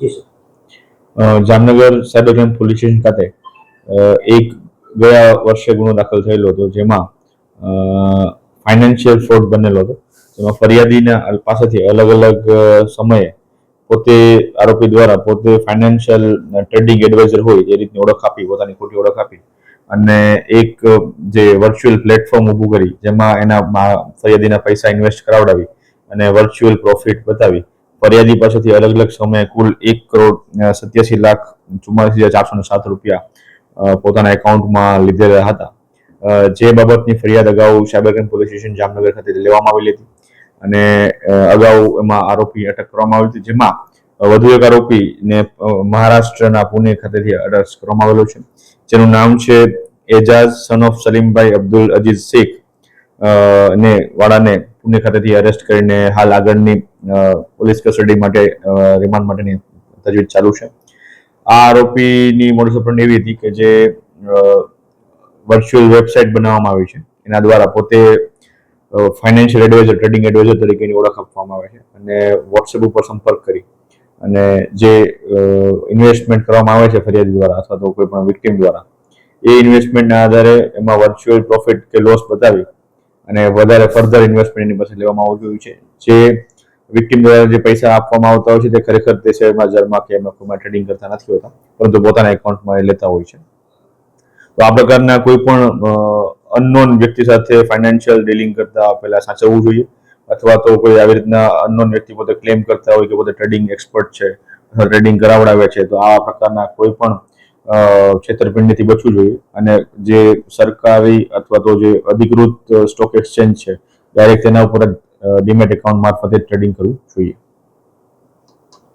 Jamnagar cyber crime police station ખાતે એક ગયા વર્ષે ગુનો દાખલ થયેલો હતો જેમાં ફાઇનાન્શિયલ ફ્રોડ બનેલો હતો. જેમાં ફરિયાદીના પાસેથી અલગ અલગ સમયે પોતે આરોપી દ્વારા પોતે ફાઇનાન્શિયલ ટ્રેડિંગ એડવાઇઝર હોય એ રીતની ઓળખ આપી, પોતાની ખોટી ઓળખ આપી. અને એક જે વર્ચ્યુઅલ પ્લેટફોર્મ ઊભું કરી, જેમાં એના ફરિયાદીના પૈસા ઇન્વેસ્ટ કરાવડાવી અને વર્ચ્યુઅલ પ્રોફિટ બતાવી. ફરિયાદી પાસેથી અલગ અલગ સમયે કુલ એક કરોડ સત્યાસી લાખ ચુમ્માલીસ હજાર ચારસો સાત રૂપિયા પોતાના એકાઉન્ટમાં લીધેલા હતા. જે બાબતની ફરિયાદ અગાઉ સાયબર પોલીસ સ્ટેશન જામનગર ખાતે લેવામાં આવેલી હતી અને અગાઉ એમાં આરોપી અટક કરવામાં આવી હતી, જેમાં વધુ એક આરોપીને મહારાષ્ટ્રના પુણે ખાતેથી અટક કરવામાં આવેલો છે. જેનું નામ છે એજાઝ સન ઓફ સલીમભાઈ અબ્દુલ અજીઝ શેખ. ને વાળાને પુણે ખાતેથી અરેસ્ટ કરીને હાલ આગળની પોલીસ કસ્ટડી માટે રિમાન્ડ માટેની તજવીજ ચાલુ છે. આ આરોપીની મોડસ ઓપરેન્ડી એવી હતી કે જે વર્ચ્યુઅલ વેબસાઇટ બનાવવામાં આવી છે. એના દ્વારા પોતે ફાઇનાન્શિયલ એડવાઇઝર ટ્રેડિંગ એડવાઇઝર તરીકેની ઓળખ આપવામાં આવે છે અને વોટ્સએપ ઉપર સંપર્ક કરી અને જે ઇન્વેસ્ટમેન્ટ કરવામાં આવે છે ફરિયાદી દ્વારા અથવા તો કોઈ પણ વિક્ટિમ દ્વારા, એ ઇન્વેસ્ટમેન્ટના આધારે એમાં વર્ચ્યુઅલ પ્રોફિટ કે લોસ બતાવી અને વધારે ફર્ધર ઇન્વેસ્ટમેન્ટ એની પાસે લેવામાં આવતું હોય છે. જે વિક્ટિમ દ્વારા જે પૈસા આપવામાં આવતા હોય છે તે ખરેખર તે શેર બજારમાં કે એમાં કોઈમાં ટ્રેડિંગ કરતા નથી હોતા, પરંતુ પોતાના એકાઉન્ટમાં એ લેતા હોય છે. તો આ પ્રકારના કોઈ પણ અનનોન વ્યક્તિ સાથે ફાઇનાન્શિયલ ડીલિંગ કરતા પહેલા સાચવવું જોઈએ, અથવા તો કોઈ આવી રીતના અનનોન વ્યક્તિ પોતે ક્લેમ કરતા હોય કે પોતે ટ્રેડિંગ એક્સપર્ટ છે ટ્રેડિંગ કરાવડાવે છે, તો આ પ્રકારના કોઈ પણ છેતરપિંડીથી બચવું જોઈએ. અને જે સરકારી અથવા તો જે અધિકૃત સ્ટોક એક્સચેન્જ છે ડાયરેક્ટ તેના ઉપર જ ડીમેટ એકાઉન્ટ મારફતે ટ્રેડિંગ કરવું જોઈએ.